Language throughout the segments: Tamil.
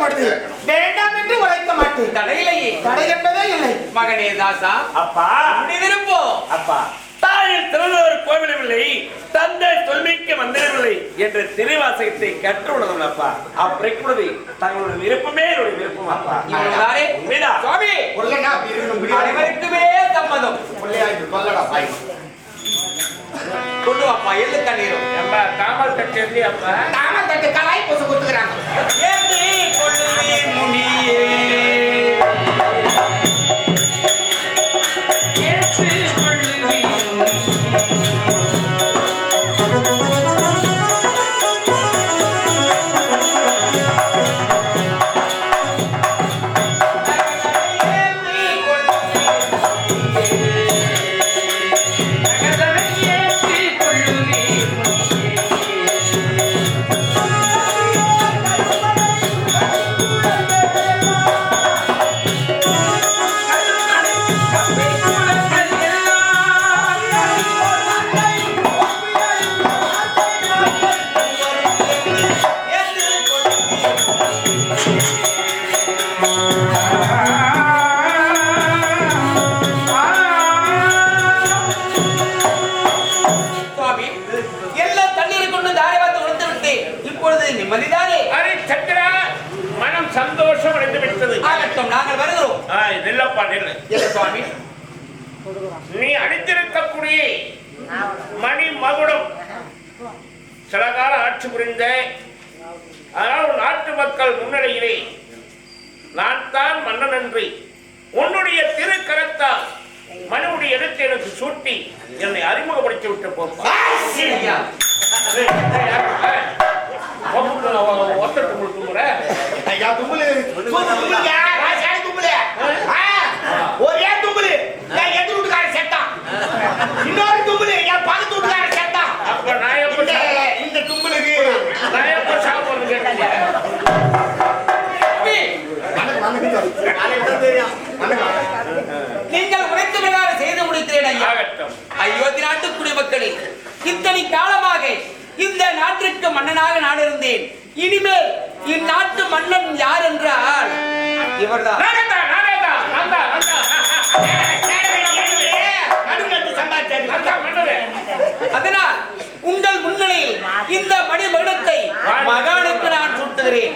பொழுது வேண்டாம் என்று உழைக்க மாட்டேன் தடையிலேயே தடை என்பதே இல்லை. மகனே தாசா அப்பா. அப்படி விருப்பம் அப்பா. தாயில் திருவள்ளுவர் கோவிலவில்லை தந்தை சொல்மிக்க மந்திரவில்லை என்ற திருவாசகத்தை கற்று அப்பா. அப்படி தங்களுடைய விருப்பமே என்னுடைய விருப்பம் அப்பா. சுவாமி. அனைவருக்குமே சம்மதம். கொண்டு வாப்பா எள்ளு தண்ணீரும். ஏம்பா, தாமல் அப்பா? தட்டு கலாய் பூச கொடுத்துக்கிறாங்க. ஆ, நில்லப்பா சுவாமி நீ அடித்திருக்கக்கூடிய மணி மகுடம் சில கால ஆட்சி புரிந்த அதனால் நாட்டு மக்கள் முன்னிலையிலே நான் தான் மன்னன் என்று உன்னுடைய திருக்கரத்தால் மனுவுடைய எழுத்தை எனக்கு சூட்டி என்னை அறிமுகப்படுத்தி விட்டு போப்பான் ஐயா, ஒத்தட்டு முழுக்க ஐயா தும்புலு தும்பு தும்புலுங்க ராசாடி தும்புலு ஆ, ஒரே தும்புலு என் எதிர் வீட்டுக்காரன் செத்தான் இன்னொரு தும்புலு என் பக்கத்து வீட்டுக்காரன் செத்தான் அப்ப நான் எப்ப இந்த தும்புலுக்கு நான் எப்ப சாப்பிடுறது கேட்டீங்க? நீங்கள் உழைத்த பிரகாரம் செய்து முடிக்கிறேன் ஐயா. அயோத்தி நாட்டு குடிமக்களே இத்தனை காலமாக இந்த நாட்டிற்கு மன்னனாக நான் இருந்தேன். இனிமேல் இந்நாட்டு மன்னன் யார் என்றால் இவர்தான். அதனால் உங்கள் முன்னிலையில் இந்த மணி மகுடத்தை மகானுக்கு நான் சூட்டுகிறேன்.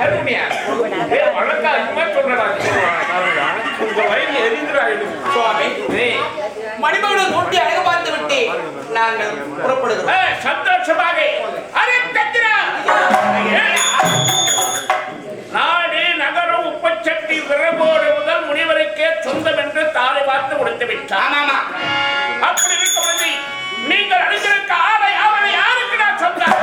கருமுனியா? ஏய், வழக்காரமா சொல்றடா. உங்க வயிறு எரிந்துடா இது. சுவாமி. ஏய், மணிமகுடம் சூட்டி அழகு பார்த்து விட்டு. நாங்கள் புறப்படுகிறோம். ஏய், சந்தோஷமாக. அரே கத்திரா ஏய், நாடு நகரம் உப்பச்சட்டி விரபோடு முதல் முனிவருக்கே சொந்தம் என்று தாரை பார்த்து உடைத்து விட்டார். அப்படி இருக்கும் பொழுது நீங்கள் அணிந்திருக்க ஆடை ஆவணை யாருக்கு நான் சொந்தம்?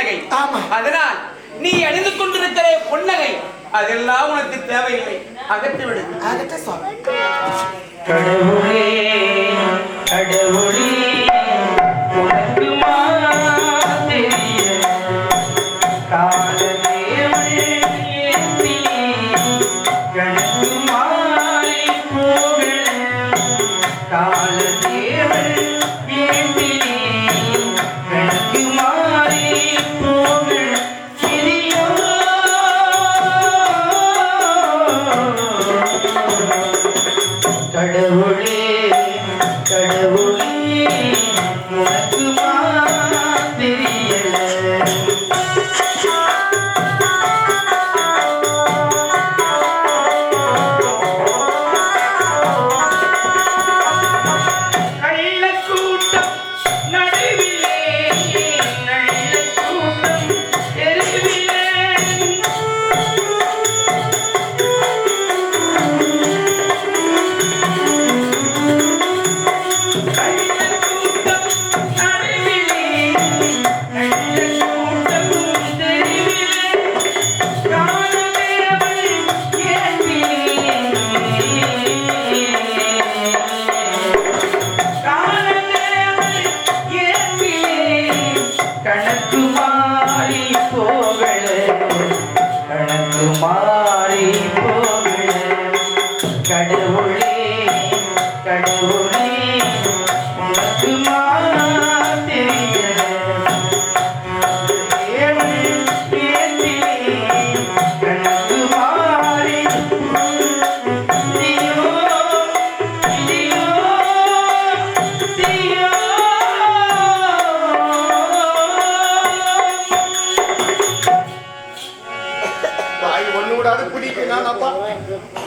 புன்னகை. ஆமா. அதனால் நீ அணிந்து கொண்டிருக்கிற புன்னகை அதெல்லாம் உனக்கு தேவையில்லை. அகற்றி கடவுளே கடவுளே.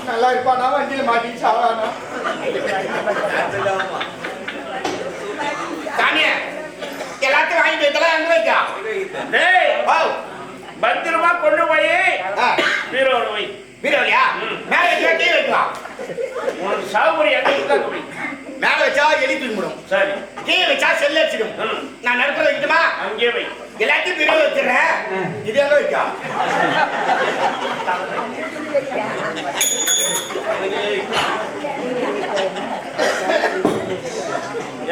நல்லா இருப்பானா வண்டியில மாட்டி சாவானா? எல்லாத்தையும் வாங்கிட்டு இதெல்லாம் எங்க வைக்கா? பத்திரமா கொண்டு போய் பீரோல வை. பீரோலையா? மேல வச்சா கீழே வைக்கலாம் உனக்கு சாகுபடி எங்க மேல வச்சா எலி தூங்கிடும் சரி. கீழே வச்சா செல் அடிச்சிடும். ம். நான் நடுப்புற வைக்கட்டுமா? அங்கே வை. எல்லாத்தையும் பீரோ வச்சிடுறேன். எங்க வைக்கா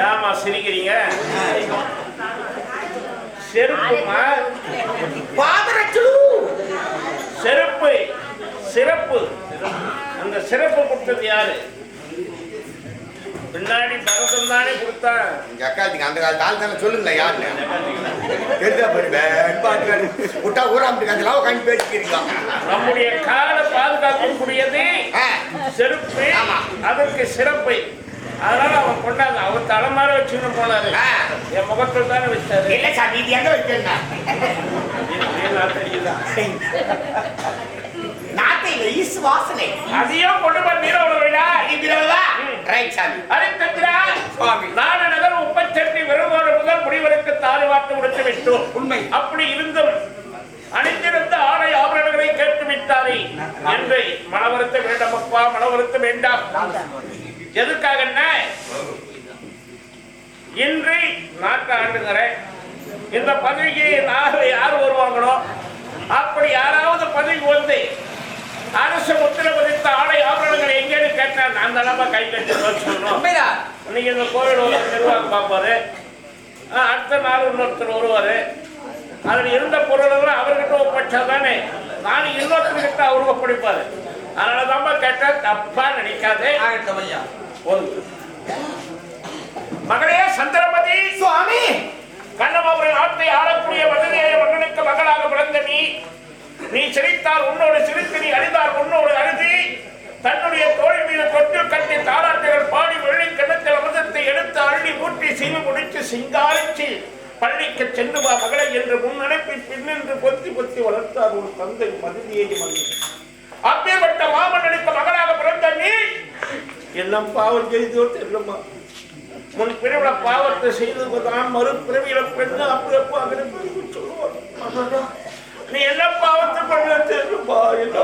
ஏமா சிரிக்கிறீங்க செருப்புமா பாதரட்சு செருப்பு சிறப்பு அந்த சிறப்பு கொடுத்தது யாரு பின்னாடி பரதம் தானே கொடுத்தான். எங்க அக்கா நீங்க அந்த காலத்து ஆள் தானே சொல்லுங்களேன் யாருன்னு. தெரிஞ்சா போயிருவேன் விட்டா ஊராமட்டுக்கு அந்த அளவு கண் பேசிக்கிறீங்க நம்முடைய காலை பாதுகாக்கக்கூடியது செருப்பு. ஆமா. அதற்கு சிறப்பு. அதனால அவன் கொண்டாந்து அவன் தலைமாற வச்சுன்னு போனாரு. என் முகத்தில் தானே வச்சாரு. இல்ல எங்க வைக்கணும் இது நான் தெரியுதா? நாட்டையில ஈசு வாசனை. அதையும் கொண்டு போய் நீரோட விழா ம். ரைட் சாமி. அரித்தத்திரா சுவாமி. நாடு நகர் உப்பச்சட்டி விருதோடு முதல் முடிவருக்கு தாறு வார்த்து முடித்து விட்டோம். உண்மை. அப்படி இருந்தும் அணிந்திருந்த ஆடை ஆபரணங்களை கேட்டு விட்டாரே என்று மனவருத்த வேண்டாம் அப்பா மனவருத்த வேண்டாம். எதுக்காக இன்று நாட்டை ஆண்டுகிறேன் இந்த பதவிக்கு நாளை யார் வருவாங்களோ அப்படி யாராவது பதவி வந்து அரசு முத்திரை பதித்த ஆடை ஆபரணங்கள் எங்கேன்னு கேட்டா நான் தானப்பா கை கட்டி இன்னைக்கு இந்த கோவில் ஒரு நிர்வாகம் பார்ப்பாரு. அடுத்த நாள் இன்னொருத்தர் வருவாரு. அதில் இருந்த பொருளெல்லாம் அவர்கிட்ட ஒப்படைச்சா தானே. நான் இன்னொருத்தர்கிட்ட அவரு ஒப்படைப்பாரு. அதனால தான் கேட்டா தப்பா நினைக்காதே. மகளே சந்திரமதி. சுவாமி. கண்ணமாபுரி நாட்டை ஆளக்கூடிய மதுரைய மன்னனுக்கு மகளாக பிறந்த நீ. நீ சிரித்தால் உன்னோடு சிரித்து நீ அழுதால் உன்னோடு அழுதி தன்னுடைய தோழி மீது தொட்டில் கட்டி தாராட்டுகள் பாடி வெள்ளி கிணத்தில் அமிர்தத்தை எடுத்து அள்ளி ஊற்றி சீவு முடித்து சிங்காரிச்சு பள்ளிக்கு சென்று வா மகளை என்று முன்னெடுப்பி பின்னின்று பொத்தி பொத்தி வளர்த்தார் ஒரு தந்தை மதுரையை மகன் அப்பேற்பட்ட மாமன்னனுக்கு மகளாக பிறந்த நீ? எல்லாம் பாவம் செய்தோ தெரியலம்மா. முன் பிறவில பாவத்தை செய்து தான் மறு பிறவியில பெண்ணு அப்படி அப்போ அங்கே சொல்லுவார். நீ என்ன பாவத்தை பண்ண தெரியுமா? என்ன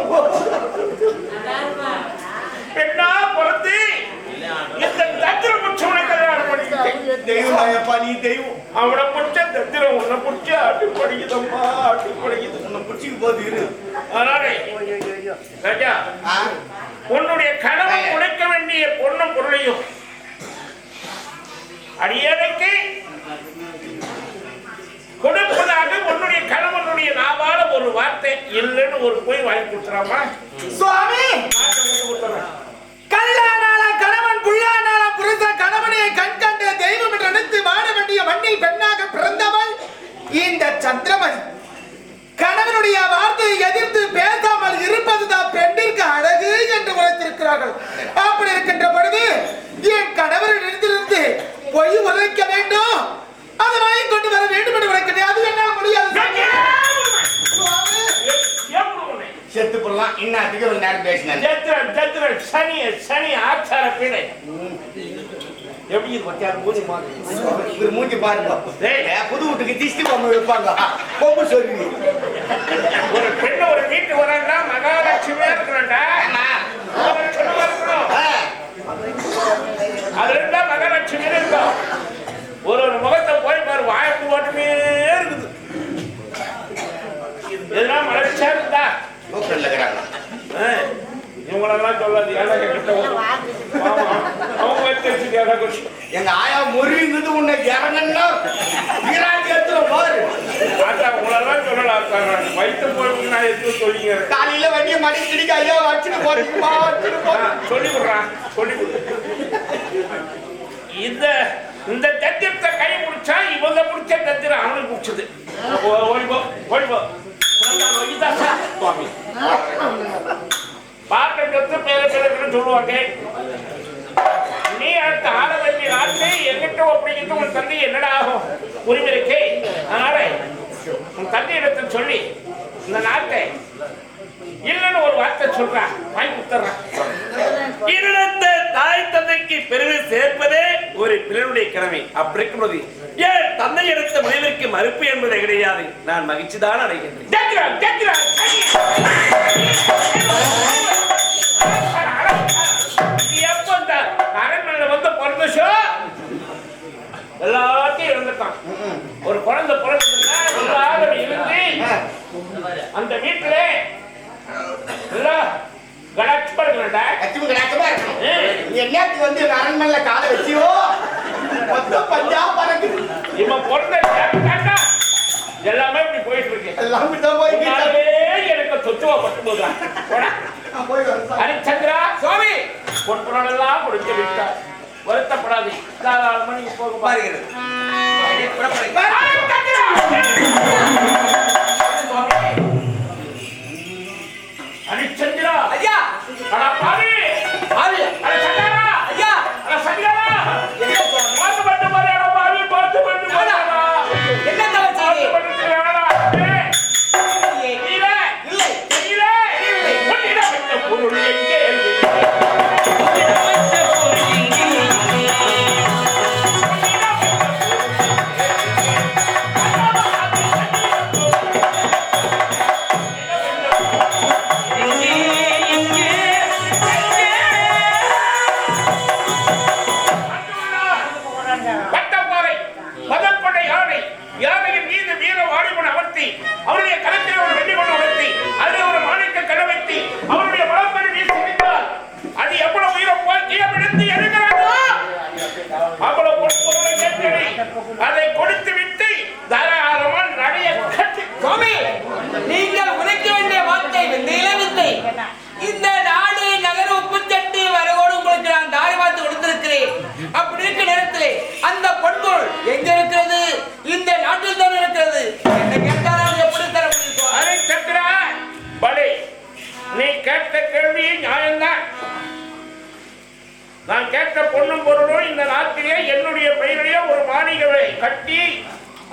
பெண்ணா பிறந்து இந்த தத்திர புச்சவனை கல்யாணம் பண்ணிக்கிட்டேன் தெய்வம் தாயப்பா நீ தெய்வம். அவனை பிடிச்ச தத்திரம் உன்னை பிடிச்ச ஆட்டி படிக்குதம்மா ஆட்டி படிக்குது உன்னை பிடிச்சிக்கு போது இரு. அதனால ராஜா உன்னுடைய கணவன் உழைக்க வேண்டிய பொண்ணும் பொருளையும் அடியேனைக்கு கொடுப்பதாக உன்னுடைய கணவனுடைய நாவால ஒரு வார்த்தை இல்லைன்னு ஒரு போய் வாங்கி கொடுத்துறாமா? சுவாமி! மாட்டை கல்லானால கணவன் புல்லானால புரிந்த கணவனை கண் கண்ட தெய்வம் என்று நினைத்து வாழ வேண்டிய மண்ணில் பெண்ணாக பிறந்தவள் இந்த சந்திரமதி. கணவனுடைய வார்த்தையை எதிர்த்து பேசாமல் இருப்பதுதான் பெண்ணிற்கு அழகு என்று உழைத்திருக்கிறார்கள் அப்படி இருக்கின்ற பொழுது என் கணவரிடத்திலிருந்து பொய் உரைக்க வேண்டும். அதை வாங்கி கொண்டு வர வேண்டும் என்று அது என்ன முடியாது? செத்து போடலாம். இன்னத்துக்கு ஒரு நேரம் பேசினேன் ஜத்திரன், ஜத்திரன், சனி சனி ஆச்சார பீடை. எப்படி இது பத்தியாரு மூஞ்சி இவர் மூஞ்சி பாருங்க. புது வீட்டுக்கு திஷ்டி பொம்மை வைப்பாங்க. பொம்பு சொல்லி. ஒரு பெண்ணு ஒரு வீட்டுக்கு வராங்கன்னா மகாலட்சுமியா மகாலட்சுமியா இருக்கணும். அது இருந்தா மகாலட்சுமி இருக்கும் ஒரு ஒரு முகத்தை போய் பாரு வாய்ப்பு மட்டுமே இருக்குது. இதெல்லாம் மகிழ்ச்சியா இருந்தா. இவங்களெல்லாம் சொல்லாது ஏன்னா கிட்ட அவங்க வச்சு எங்க ஆயா முறிங்குது உன்னை இறங்கன்னா வீராட்டி எடுத்துட பாரு. ஆத்தா உங்களெல்லாம் சொல்லலாம் வயிற்று போய் நான் எதுவும் சொல்லிங்க காலையில வண்டியை மணி கிடிக்க ஐயா வச்சுட்டு போட்டீங்கப்பா வச்சுட்டு போ. சொல்லி விடுறான் சொல்லி விடு இந்த இந்த தத்திரத்தை கை பிடிச்சா இவங்க பிடிச்ச தத்திரம் அவனுக்கு பிடிச்சது ஓடிப்போ ஓடிப்போ சுவாமி. பாட்டை சொத்து பேர பேருக்குன்னு சொல்லுவாங்க. நீ அடுத்த ஆட வேண்டிய நாட்டை எங்கிட்ட அப்படிங்கிறது உன் தந்தை என்னடா ஆகும்? உரிமை இருக்கே அதனால உன் தந்தையிடத்தில் சொல்லி இந்த நாட்டை இல்லைன்னு ஒரு வார்த்தை சொல்றான் வாய் குத்துறான் இருந்த தாய் தந்தைக்கு பெருமை சேர்ப்பதே ஒரு பிள்ளையுடைய கடமை. அப்படி இருக்கும்போது ஏன் தந்தை எடுத்த முடிவிற்கு மறுப்பு என்பதை கிடையாது? நான் மகிழ்ச்சி வந்த அடைகின்றேன் எல்லாத்தையும் இருந்துட்டான். ஒரு குழந்தை பிறந்த எல்லாரும் இருந்து அந்த வீட்டுல எல்லாம் கடாட்சிப்பா இருக்கணும்டா. லட்சுமி கடாட்சமா இருக்கணும். ஏய், நீ என்னத்துக்கு வந்து எங்க அரண்மனையில காலை வச்சியோ? மொத்தம் பஞ்சா பறக்குது. இவன் பிறந்த கேட்டா, எல்லாமே இப்படி போயிட்டு இருக்கு. எல்லாம் எனக்கு பட்டு வரேன் ஹரிச்சந்திரா சுவாமி. கொடுத்து விட்டார் வருத்தப்படாதே. நீங்க போக பாருங்க. ஹரிச்சந்திரா ஐயா. இல்லை இந்த நாடு நகர உப்புச்சட்டி வரவோடு உங்களுக்கு நான் தாரி பார்த்து கொடுத்திருக்கிறேன். அப்படி இருக்க நேரத்தில் அந்த பொன்பொருள் எங்க இருக்கிறது? இந்த நாட்டில் தான் இருக்கிறது? என்ன கேட்டாலும் எப்படி தர முடியும்? அதை சக்கரா பலே நீ கேட்ட கேள்வி நியாயம்தான். நான் கேட்ட பொண்ணும் பொருளும் இந்த நாட்டிலே என்னுடைய பெயரிலே ஒரு மாளிகை கட்டி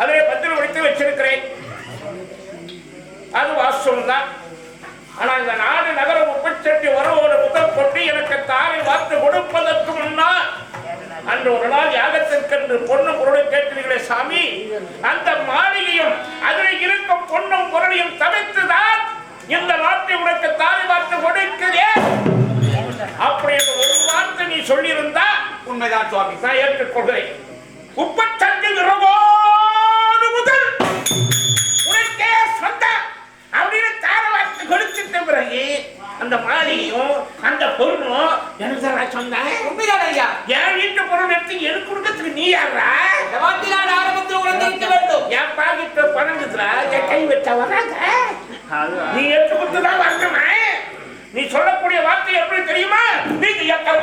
அதை பத்திரம் வைத்து வச்சிருக்கிறேன். அது வாஸ்தவம் தான் ஆனா இந்த நாடு நகர உப்பச்சட்டி வருவோடு முதல் கொண்டு எனக்கு தாரை வார்த்து கொடுப்பதற்கு முன்னால் அன்று ஒரு நாள் யாகத்திற்கென்று பொண்ணும் பொருளை கேட்டீர்களே சாமி. அந்த மாளிகையும் அதில் இருக்கும் பொண்ணும் பொருளையும் தவிர்த்துதான் இந்த நாட்டை உனக்கு தாரை வார்த்து கொடுக்கிறேன். அப்படி ஒரு வார்த்தை நீ சொல்லியிருந்தா உண்மைதான் சுவாமி. நான் ஏற்றுக்கொள்கிறேன். உப்பச்சட்டி விறகோடு தான் உண்மைதான் ஐயா என் வீட்டு பொருள் எடுத்து எனக்கு கொடுக்கறதுக்கு நீ யாரா நான் ஆரம்பத்தில் உணர்ந்திருக்க வேண்டும். என் பாக்கெட்ல பணம் இருக்குதுடா, என் கை வச்சா வராங்க நீ எடுத்து கொடுத்துதான் வரணும்? நீ சொல்லக்கூடிய வார்த்தை எப்படி தெரியுமா? நீங்க எத்தனை